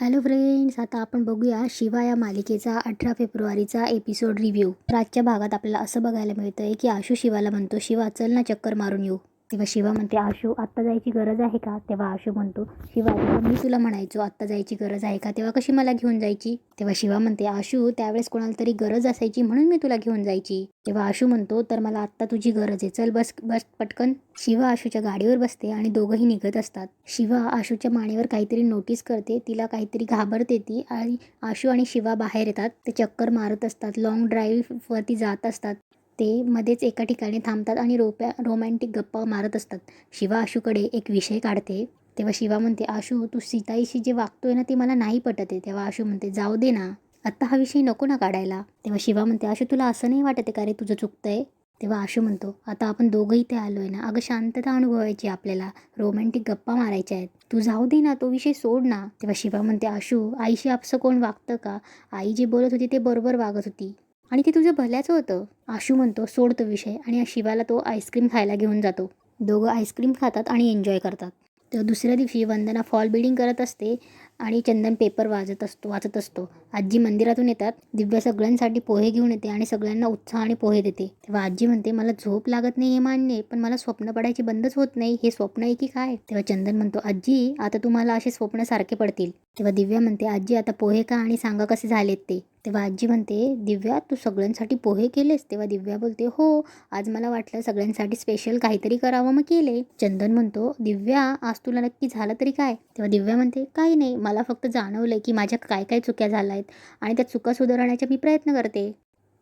Hello friends आता आपण बघूया शिवा या मालिकेचा अठरा फेब्रुवारीचा एपिसोड रिव्ह्यू. प्राचच्या भागात आपल्याला असं बघायला मिळतंय की आशू शिवाला म्हणतो शिवा चल ना चक्कर मारून येऊ. तेव्हा शिवा म्हणते आशू आत्ता जायची गरज आहे का? तेव्हा आशू म्हणतो शिवा तेव्हा मी तुला म्हणायचो आत्ता जायची गरज आहे का? तेव्हा कशी मला घेऊन जायची? तेव्हा शिवा म्हणते आशू त्यावेळेस कोणाला तरी गरज असायची म्हणून मी तुला घेऊन जायची. तेव्हा आशू म्हणतो तर मला आत्ता तुझी गरज आहे. चल बस बस पटकन. शिवा आशूच्या गाडीवर बसते आणि दोघंही निघत असतात. शिवा आशूच्या मानेवर काहीतरी नोटीस करते तिला काहीतरी घाबरते ती आणि आशू आणि शिवा बाहेर येतात. ते चक्कर मारत असतात लॉंग ड्राईव्हवरती जात असतात. ते मध्येच एका ठिकाणी थांबतात आणि रोप्या रोमॅन्टिक गप्पा मारत असतात. शिवा आशूकडे एक विषय काढते. तेव्हा शिवा म्हणते आशू तू सीताईशी जे वागतोय ना ते मला नाही पटत आहे. तेव्हा आशू म्हणते जाऊ दे ना. आत्ता हा विषय नको ना काढायला. तेव्हा शिवा म्हणते आशू तुला असं नाही वाटत आहे का रे तुझं चुकतंय? तेव्हा आशू म्हणतो आता आपण दोघंही ते आलो आहे ना. अगं शांतता अनुभवायची आपल्याला. रोमॅन्टिक गप्पा मारायच्या आहेत. तू जाऊ दे ना तो विषय सोड ना. तेव्हा शिवा म्हणते आशू आईशी आपसं कोण वागतं का? आई जे बोलत होती ते बरोबर वागत होती. आणि ते तुझं भल्याचं होतं. आशू म्हणतो सोड तो विषय. आणि या शिवाला तो आईस्क्रीम खायला घेऊन जातो. दोघं आईस्क्रीम खातात आणि एन्जॉय करतात. तर दुसऱ्या दिवशी वंदना फॉल बिल्डिंग करत असते आणि चंदन पेपर वाजत असतो वाचत असतो. आजी मंदिरातून येतात. दिव्या सगळ्यांसाठी पोहे घेऊन येते आणि सगळ्यांना उत्साहाने पोहे देते. तेव्हा आजी म्हणते मला झोप लागत नाही हे मान्य पण मला स्वप्न पडायची बंदच होत नाही. हे स्वप्न आहे की काय? तेव्हा चंदन म्हणतो आजी आता तुम्हाला असे स्वप्न सारखे पडतील. तेव्हा दिव्या म्हणते आजी आता पोहे का आणि सांगा कसे झालेत ते. तेव्हा आजी म्हणते दिव्या तू सगळ्यांसाठी पोहे केलेस? तेव्हा दिव्या बोलते हो आज मला वाटलं सगळ्यांसाठी स्पेशल काहीतरी करावं मग केले चंदन म्हणतो दिव्या आज तुला नक्की झालं तरी काय? तेव्हा दिव्या म्हणते काही नाही मला फक्त जाणवलंय की माझ्या काय काय चुक्या झाल्या आहेत आणि त्या चुका सुधारण्याचा मी प्रयत्न करते.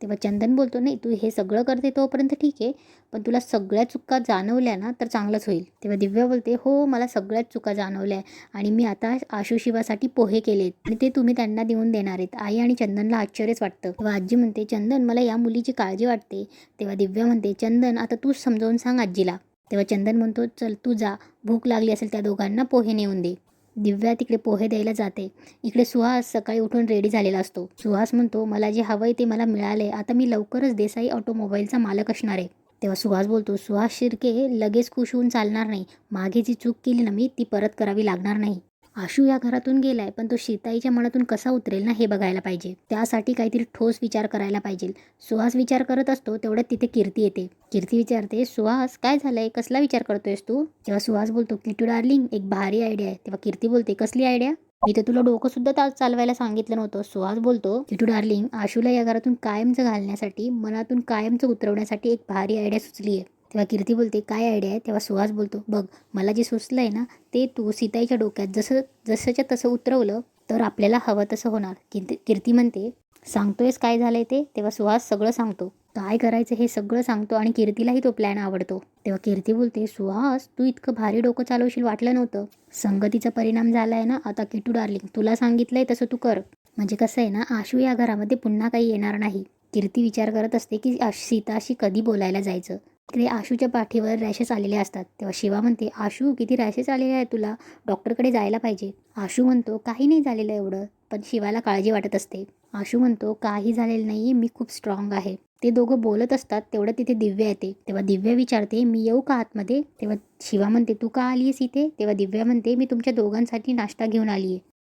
तेव्हा चंदन बोलतो नाही तू हे सगळं करते तोपर्यंत ठीक आहे पण तुला सगळ्या चुका जाणवल्या ना तर चांगलंच होईल. तेव्हा दिव्या बोलते हो मला सगळ्याच चुका जाणवल्या आणि मी आता आशू शिवासाठी पोहे केलेत आणि ते तुम्ही त्यांना देऊन देणार आहेत. आई आणि चंदनला आश्चर्यच वाटतं. तेव्हा आजी म्हणते चंदन मला या मुलीची काळजी वाटते. तेव्हा दिव्या म्हणते चंदन आता तूच समजावून सांग आजीला. तेव्हा चंदन म्हणतो चल तू जा भूक लागली असेल त्या दोघांना पोहे नेऊन दे. दिव्या तिकडे पोहे द्यायला जाते. इकडे सुहास सकाळी उठून रेडी झालेला असतो. सुहास म्हणतो मला जे हवंय ते मला मिळाले. आता मी लवकरच देसाई ऑटोमोबाईलचा मालक असणार आहे. तेव्हा सुहास बोलतो सुहास शिर्के लगेच खुश होऊन चालणार नाही. मागे जी चूक केली ना मी ती परत करावी लागणार नाही. आशू या घरातून गेलाय पण तो सीताईच्या मनातून कसा उतरेल ना हे बघायला पाहिजे. त्यासाठी काहीतरी ठोस विचार करायला पाहिजे. सुहास विचार करत असतो तेवढ्यात तिथे कीर्ती येते. कीर्ती विचारते सुहास काय झालंय? कसला विचार करतोयस तू? जेव्हा सुहास बोलतो किटू डार्लिंग एक भारी आयडिया आहे. तेव्हा कीर्ती बोलते कसली आयडिया मी तर तुला डोकं सुद्धा ता- चालवायला सांगितलं नव्हतं सुहास बोलतो. किटू डार्लिंग आशूला या घरातून कायमचं घालण्यासाठी मनातून कायमचं उतरवण्यासाठी एक भारी आयडिया सुचली आहे तेव्हा कीर्ती बोलते काय आयडिया आहे? तेव्हा सुहास बोलतो बघ मला जे सुचलं आहे ना ते तू सीताईच्या डोक्यात जसं जसंच्या तसं उतरवलं तर आपल्याला हवं तसं होणार. कीर्ती कीर्ती म्हणते सांगतोयस काय झालंय ते? तेव्हा सुहास सगळं सांगतो काय करायचं हे सगळं सांगतो आणि कीर्तीलाही तो प्लॅन आवडतो. तेव्हा कीर्ती बोलते सुहास तू इतकं भारी डोकं चालवशील वाटलं नव्हतं. संगतीचा परिणाम झालाय ना आता किटू डार्लिंग तुला सांगितलंय तसं तू कर. म्हणजे कसं आहे ना आशू या घरामध्ये पुन्हा काही येणार नाही. कीर्ती विचार करत असते की सीताशी कधी बोलायला जायचं? तिकडे आशूच्या पाठीवर रॅशेस आलेले असतात. तेव्हा शिवा म्हणते आशू किती रॅशेस आलेले आहेत तुला? डॉक्टरकडे जायला पाहिजे. आशू म्हणतो काही नाही झालेलं एवढं पण शिवाला काळजी वाटत असते. आशू म्हणतो काही झालेलं नाही मी खूप स्ट्रॉंग आहे. ते दोघं बोलत असतात तेवढं तिथे दिव्या येते. तेव्हा दिव्या विचारते मी येऊ का आतमध्ये? तेव्हा शिवा म्हणते तू का आली आहेस इथे? तेव्हा दिव्या म्हणते मी तुमच्या दोघांसाठी नाश्ता घेऊन आली आहे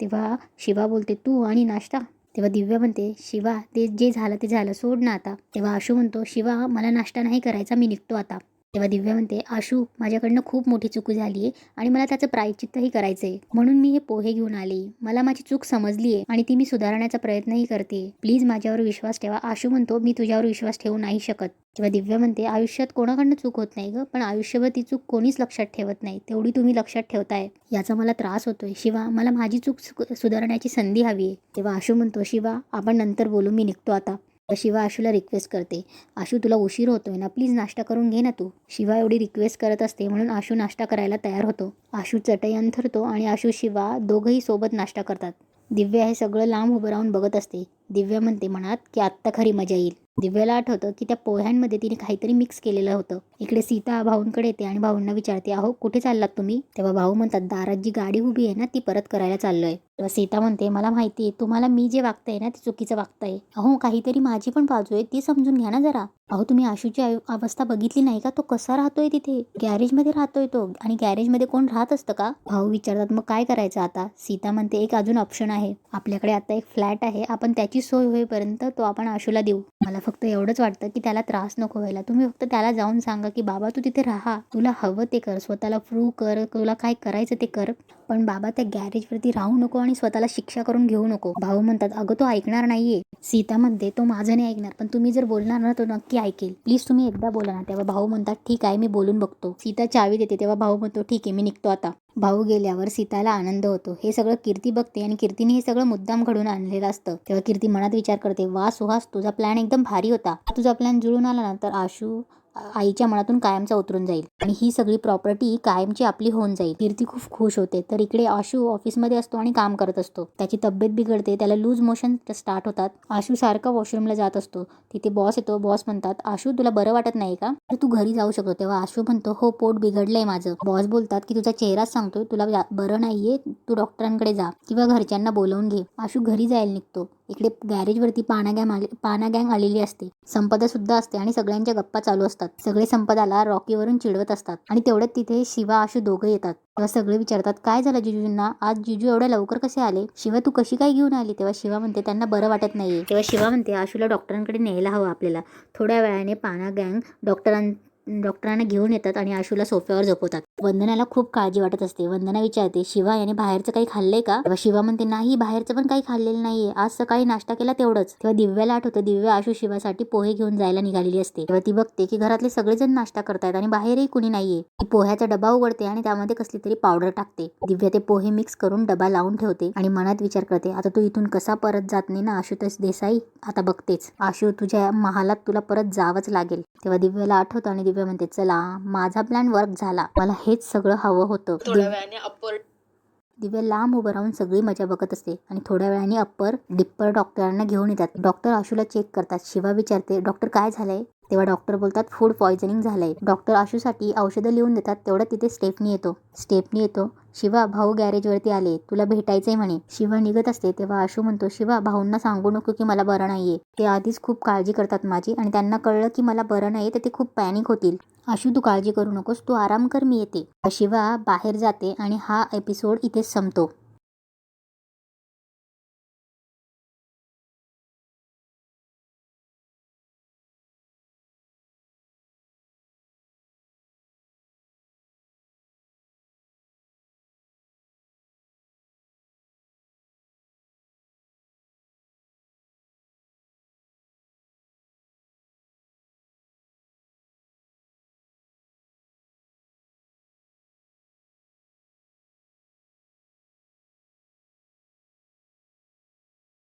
तेव्हा शिवा बोलते तू आणि नाश्ता? तेव्हा दिव्या म्हणते शिवा ते जे झालं ते झालं सोड ना आता. तेव्हा आशू म्हणतो शिवा मला नाश्ता नाही करायचा मी निघतो आता. तेव्हा दिव्या म्हणते आशू माझ्याकडनं खूप मोठी चूक झाली आहे आणि मला त्याचं प्रायचित्तही करायचं आहे म्हणून मी हे पोहे घेऊन आले. मला माझी चूक समजली आहे आणि ती मी सुधारण्याचा प्रयत्नही करते. प्लीज माझ्यावर विश्वास ठेवा. आशू म्हणतो मी तुझ्यावर विश्वास ठेवू नाही शकत. तेव्हा दिव्या म्हणते आयुष्यात कोणाकडनं चूक होत नाही ग. पण आयुष्यभर ती चूक कोणीच लक्षात ठेवत नाही. तेवढी तुम्ही लक्षात ठेवताय. याचा मला त्रास होतोय. शिवा मला माझी चूक सु- सुधारण्याची संधी हवी आहे. तेव्हा आशू म्हणतो शिवा आपण नंतर बोलू. मी निघतो आता. शिवा आशूला रिक्वेस्ट करते. आशू तुला उशीर होतोय ना? प्लीज नाश्ता करून घे ना तू. शिवा एवढी रिक्वेस्ट करत असते म्हणून आशू नाश्ता करायला तयार होतो. आशू चटई अंथरतो आणि आशू शिवा दोघंही सोबत नाश्ता करतात. दिव्या हे सगळं लांब उभं राहून बघत असते. दिव्या म्हणते मनात की आत्ता खरी मजा येईल. दिव्याला आठवतं की त्या पोह्यांमध्ये तिने काहीतरी मिक्स केलेलं होतं. इकडे सीता भाऊंकडे येते आणि भाऊंना विचारते अहो कुठे चाललात तुम्ही? तेव्हा भाऊ म्हणतात दारात जी गाडी उभी आहे ना ती परत करायला चाललोय. तेव्हा सीता म्हणते मला माहिती आहे तुम्हाला मी जे वागतंय ना ते चुकीचं वागतंय. अहो काहीतरी माझी पण बाजू आहे ती समजून घ्या ना जरा. अहो तुम्ही आशूची अवस्था बघितली नाही का? तो कसा राहतोय तिथे? गॅरेजमध्ये राहतोय तो. आणि गॅरेजमध्ये कोण राहत असतं का? भाऊ विचारतात मग काय करायचं आता? सीता म्हणते एक अजून ऑप्शन आहे. आपल्याकडे आता एक फ्लॅट आहे. आपण त्याची सोय होईपर्यंत तो आपण आशूला देऊ. मला फक्त एवढंच वाटतं की त्याला त्रास नको व्हायला. तुम्ही फक्त त्याला जाऊन सांगा की बाबा तू तिथे राहा तुला हवं ते कर स्वतःला प्रूव्ह कर तुला काय करायचं ते कर पण बाबा त्या गॅरेजवरती राहू नको आणि स्वतःला शिक्षा करून घेऊ नको. भाऊ म्हणतात अगं तो ऐकणार नाहीये. सीता म्हणते तो माझं नाही ऐकणार पण तुम्ही जर बोलणार ना तो नक्की ऐकेल. प्लीज तुम्ही एकदा बोला ना. तेव्हा भाऊ म्हणतात ठीक आहे मी बोलून बघतो. सीता चावी देते तेव्हा भाऊ म्हणतो ठीक आहे मी निघतो आता. भाऊ गेल्यावर सीताला आनंद होतो. हे सगळं कीर्ती बघते आणि कीर्तीने हे सगळं मुद्दाम घडून आणलेलं असतं. तेव्हा कीर्ती मनात विचार करते वा सुहास तुझा प्लॅन एकदम भारी होता. तुझा प्लॅन जुळून आला ना तर आशू आईच्या मनातून कायमचा उतरून जाईल आणि ही सगळी प्रॉपर्टी कायमची आपली होऊन जाईल. कीर्ती खूप खुश होते. तर इकडे आशू ऑफिसमध्ये असतो आणि काम करत असतो. त्याची तब्येत बिघडते. त्याला लूज मोशन स्टार्ट होतात. आशू सारखा वॉशरूमला जात असतो. तिथे बॉस येतो. बॉस म्हणतात आशू तुला बरं वाटत नाही का? तर तू घरी जाऊ शकतो. तेव्हा आशू म्हणतो हो पोट बिघडलंय माझं. बॉस बोलतात की तुझा चेहराच सांगतोय. तुला बरं नाहीये. तू डॉक्टरांकडे जा किंवा घरच्यांना बोलवून घे. आशू घरी जायला निघतो. इकडे गॅरेजवरती पाना गॅंग आली पाना गॅंग आलेली असते. संपदा सुद्धा असते आणि सगळ्यांच्या गप्पा चालू असतात. सगळे संपदाला रॉकीवरून चिडवत असतात आणि तेवढ्यात तिथे शिवा आशू दोघं येतात. तेव्हा सगळे विचारतात काय झालं जिजूंना आज जिजू एवढ्या लवकर कसे आले? शिवा तू कशी काय घेऊन आली? तेव्हा शिवा म्हणते त्यांना बरं वाटत नाहीये. तेव्हा शिवा म्हणते आशूला डॉक्टरांकडे न्यायला हवं आपल्याला. थोड्या वेळाने पाना गँग डॉक्टरां डॉक्टरांना घेऊन येतात आणि आशूला सोफ्यावर झोपवतात. वंदनाला खूप काळजी वाटत असते. वंदना विचारते शिवा याने बाहेरचं काही खाल्लंय का? शिवा म्हणते नाही बाहेरचं पण काही खाल्लेलं नाहीये. आज सकाळी नाश्ता केला तेवढंच. तेव्हा दिव्याला आठवतं दिव्या आशू शिवासाठी पोहे घेऊन जायला निघालेली असते. तेव्हा ती बघते की घरातले सगळेजण नाश्ता करतायत आणि बाहेरही कुणी नाहीये. ती पोह्याचा डबा उघडते आणि त्यामध्ये कसली तरी पावडर टाकते. दिव्या ते पोहे मिक्स करून डबा लावून ठेवते आणि मनात विचार करते आता तू इथून कसा परत जात नाही ना आशुतोष देसाई? आता बघतेच. आशू तुझ्या महालात तुला परत जावंच लागेल. तेव्हा दिव्याला आठवतं आणि दिव्या म्हणते चला माझा प्लॅन वर्क झाला. मला हेच सगळं हवं होतं. थोड्या वेळाने अप्पर दिव्या लांब उभं राहून सगळी मजा बघत असते आणि थोड्या वेळाने अप्पर डिप्पर डॉक्टरांना घेऊन येतात. डॉक्टर आशूला चेक करतात. शिवा विचारते डॉक्टर काय झालंय? तेव्हा डॉक्टर बोलतात फूड पॉयझनिंग झालंय. डॉक्टर आशूसाठी औषधं लिहून देतात तेवढं तिथे स्टेपनी येतो. स्टेपनी येतो? शिवा भाऊ गॅरेजवरती आले. तुला भेटायचंय म्हणे. शिवा निघत असते तेव्हा आशू म्हणतो शिवा भाऊंना सांगू नको की मला बरं नाहीये. ते आधीच खूप काळजी करतात माझी आणि त्यांना कळलं की मला बरं नाहीये तर ते खूप पॅनिक होतील. आशू तू काळजी करू नकोस. तू आराम कर मी येते. शिवा बाहेर जाते आणि हा एपिसोड इथेच संपतो.